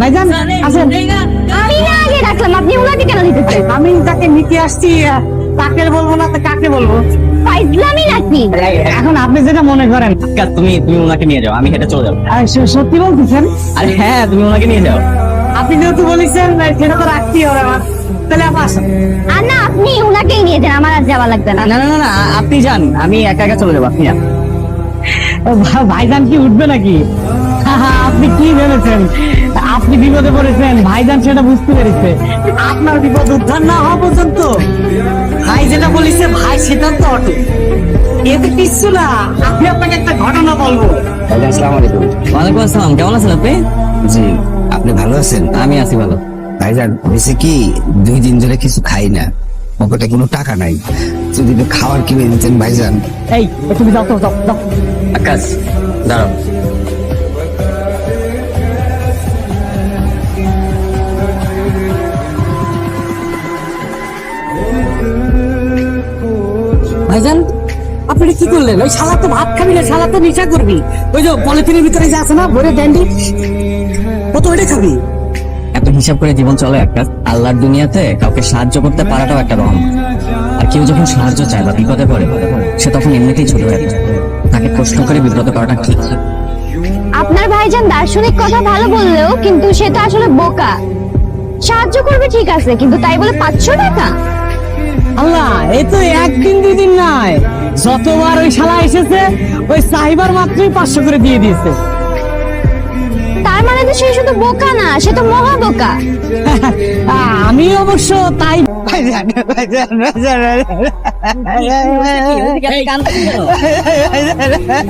ভাইজান আসেন। আমি না আগে রাখলাম আপনি ওনাকে কেন দিতেছেন আমি তাকে নিতে আসছি তাকে বলব না তো কাকে বলব? ফাইজলামি নাকি? এখন আপনি যেটা মনে করেন। আচ্ছা, তুমি তুমি ওনাকে নিয়ে যাও আমি হেঁটে চলে যাব। সত্যি বলতেছেন? আরে হ্যাঁ তুমি ওনাকে নিয়ে যাও। আপনি যেহেতু বলেছেন সেটা তো রাখতেই হবে আমার। তাহলে আপা আসেন। আর না আপনি ওনাকেই নিয়ে যান আমার আর যাওয়া লাগবে না। না না না না আপনি যান আমি একা একা চলে যাব আপনি যান। ভাইজান কি উঠবে নাকি? আপনি কি ভেবেছেন? আপনি বিপদে পড়েছেন ভাইজান সেটা বুঝতে পেরেছে। আপনার বিপদ উদ্ধার না হওয়া পর্যন্ত ভাই যেটা বলেছে ভাই সেটা তো অটো এতে কিচ্ছু না আমি আপনাকে একটা ঘটনা বলব। ভাইজান আসসালামু আলাইকুম। ওয়ালাইকুম আসসালাম কেমন আছেন আপনি? জি আপনি ভালো আছেন? আমি আছি ভালো। ভাইজান হয়েছে কি দুই দিন ধরে কিছু খাই না। পকেটে কোনো টাকা নাই। যদি খাবার কিনে দিতেন ভাইজান। এই তুমি যাও তো যাও যাও। আকাশ দাঁড়াও। আপনি কি করলেন? ওই শালা তো ভাত খাবি না শালা তো নেশা করবি। ওই যে পলিথিনের ভিতরে যে আছে না ভরে ড্যান্ডি ও তো ওইটা খাবি? এত হিসাব করে জীবন চলে একটা আল্লাহর দুনিয়াতে কাউকে সাহায্য করতে পারাটাও একটা রহমত আর কেউ যখন সাহায্য চায় বা বিপদে পড়ে সে তখন এমনিতেই ছোট হয়ে যায়। তাকে প্রশ্ন করে বিব্রত করাটা ঠিক আপনার ভাইজান দার্শনিক কথা ভালো বললেও কিন্তু সেটা আসলে বোকা। সাহায্য করবে ঠিক আছে কিন্তু তাই বলে পাঁচশো টাকা? আল্লাহ এই তো একদিন দুই দিন নয় যতবার ওই শালা এসেছে ওই সাহিবার মাত্রই পাঁচশো করে দিয়ে দিয়েছে। তার মানে তো সে শুধু বোকা না সে তো মহা বোকা। আমি অবশ্য তাই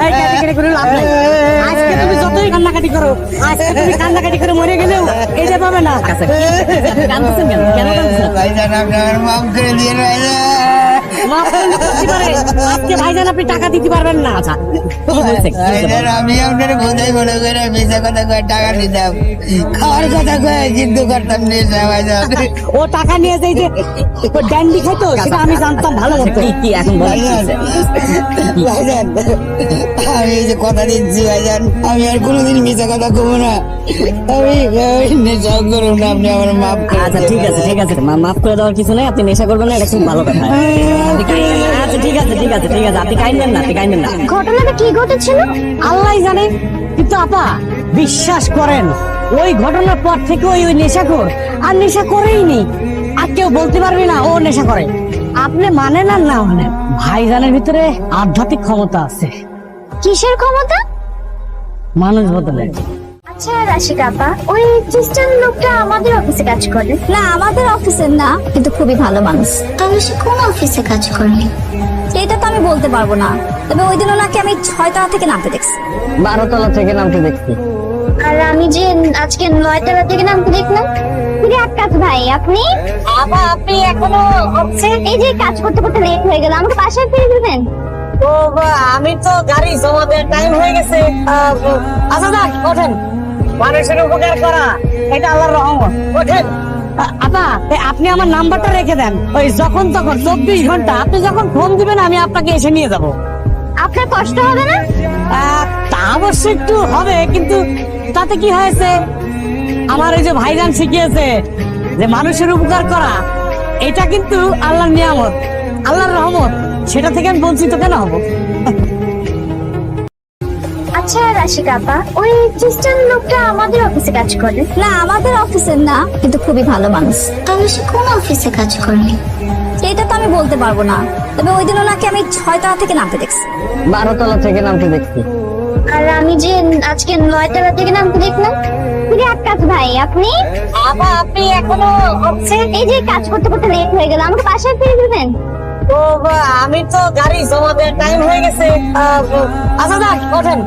কান্নাকাটি করে লাভ নাই। আজকে তুমি যতই কান্নাকাটি করো আজকে তুমি কান্নাকাটি করে মরে গেলেও এটা পাবে না। ভাইজান মাফ করে দিয়ে পারে। আজকে ভাইজান আপনি টাকা দিতে পারবেন না। আচ্ছা আমি আপনার বোঝাই মনে করে মিশা কথা কয়ে টাকা নিতাম। খাওয়ার কথা কয়ে কিন্তু করতাম ও টাকা নিয়ে যাই যে ও ড্যান্ডি খাইতো সেটা আমি জানতাম ভালো মতো। কি কি এখন ভাইজান ভাইজান আমি এই যে কথা দিচ্ছি ভাইজান আমি আর কোনোদিন মিশা কথা কমো না। আমি নেশা না আপনি আমার মাফ আচ্ছা ঠিক আছে ঠিক আছে। মা- মাফ করে দেওয়ার কিছু নেই আপনি নেশা করবেন না এটা খুব ভালো কথা। আচ্ছা ঠিক আছে ঠিক আছে ঠিক আছে আপনি কাইন্ডেন না আপনি না। ঘটনাটা কি ঘটেছিল? আল্লাহ জানে কিন্তু আপা বিশ্বাস করেন ওই ঘটনার পর থেকে ওই ওই নেশাখোর আর নেশা করেই নি আর কেউ বলতে পারবে না ও নেশা করে। আপনি মানেন আর না মানেন ভাইজানের ভিতরে আধ্যাত্মিক ক্ষমতা আছে। কিসের ক্ষমতা? মানুষ বদলে। আচ্ছা রাশিকা আপা ওই খ্রিস্টান লোকটা আমাদের অফিসে কাজ করে। না আমাদের অফিসের না কিন্তু খুবই ভালো মানুষ। তাহলে সে কোন অফিসে কাজ করে? এটা তো আমি বলতে পারব না। তবে ওই দিন ওনাকে আমি ছয়তলা থেকে নামতে দেখছি। বারো তলা থেকে নামতে দেখছি। আর আমি যে আজকে নয়তলা থেকে নামতে দেখলাম আকাশ ভাই। আপনি? আপা আপনি এখনও হচ্ছে? এই যে কাজ করতে করতে লেট হয়ে গেল আমাকে বাসায় ফিরে দিবেন? ও আমি তো গাড়ি জমাতে টাইম হয়ে গেছে। আচ্ছা যাক ওঠেন। মানুষের উপকার করা এটা আল্লাহর রহমত। ওঠেন। আপা আপনি আমার নাম্বারটা রেখে দেন। ওই যখন তখন চব্বিশ ঘণ্টা আপনি যখন ফোন দিবেন আমি আপনাকে এসে নিয়ে যাব। আপনার কষ্ট হবে না? তা অবশ্য একটু হবে কিন্তু তাতে কি হয়েছে? আমার ওই যে ভাইজান শিখিয়েছে যে মানুষের উপকার করা এটা কিন্তু আল্লাহর নিয়ামত আল্লাহর রহমত। সেটা থেকে আমি বঞ্চিত কেন হব? আচ্ছা রাশিকা আপা ওই খ্রিস্টান লোকটা আমাদের অফিসে কাজ করে। না আমাদের অফিসের না কিন্তু খুবই ভালো মানুষ। তাহলে সে কোন অফিসে কাজ করে? এটা তো আমি বলতে পারব না। তবে ওই দিন ওনাকে আমি ছয়তলা থেকে নামতে দেখছি। বারো তলা থেকে নামতে দেখছি। আর আমি যে আজকে নয়তলা থেকে নামতে দেখলাম কিরে আকাশ ভাই। আপনি? আপা আপনি এখনও হচ্ছে এই যে কাজ করতে করতে লেট হয়ে গেল আমাকে বাসায় ফিরে দিবেন? ও আমি তো গাড়ি জমাতে টাইম হয়ে গেছে। আচ্ছা যাক ওঠেন।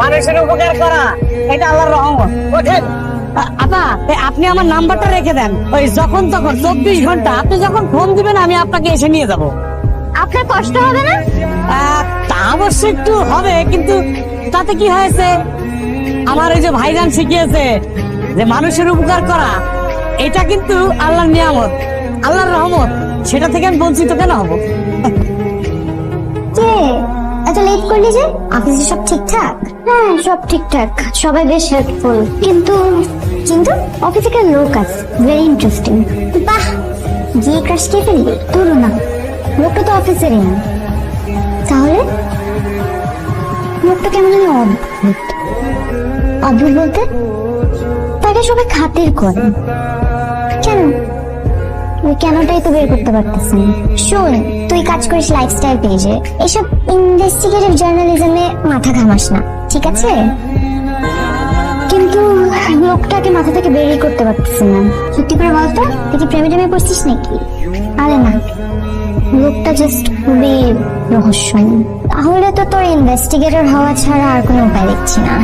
মানুষের উপকার করা এটা আল্লাহর রহমত। ওঠেন আপা আপনি আমার নাম্বারটা রেখে দেন। ওই যখন তখন চব্বিশ ঘণ্টা আপনি যখন ফোন দিবেন আমি আপনাকে এসে নিয়ে যাব। আপনার কষ্ট হবে না? তা অবশ্য একটু হবে কিন্তু তাতে কি হয়েছে? আমার ওই যে ভাইজান শিখিয়েছে যে মানুষের উপকার করা এটা কিন্তু আল্লাহর নিয়ামত আল্লাহর রহমত। সেটা থেকে আমি বঞ্চিত কেন হব? এত লেট করলি যে অফিসে সব ঠিকঠাক? হ্যাঁ। সব ঠিকঠাক। সবাই বেশ হেল্পফুল কিন্তু কিন্তু অফিসে একটা লোক আছে? ভেরি ইন্টারেস্টিং বাহ! গিয়ে ক্রাশ খেয়ে ফেললি না। লোকটা তো অফিসেরই না। তাহলে? লোকটা কেমন যেন অদ্ভুত। অদ্ভুত বলতে তাকে সবাই খাতির করে। কেন? ওই কেনটাই তো বের করতে পারতেছি। শোন তুই কাজ করিস লাইফস্টাইল পেজে এসব ইনভেস্টিগেটিভ জার্নালিজমে মাথা ঘামাস না, ঠিক আছে? কিন্তু লোকটাকে মাথা থেকে বেরিয়ে করতে পারতেছি না। সত্যি করে বলতো, তুই প্রেমে টেমে পড়ছিস নাকি? আরে না। লোকটা জাস্ট খুবই রহস্যময়। তাহলে তো তোর ইনভেস্টিগেটর হওয়া ছাড়া আর কোনো উপায় দেখছি না।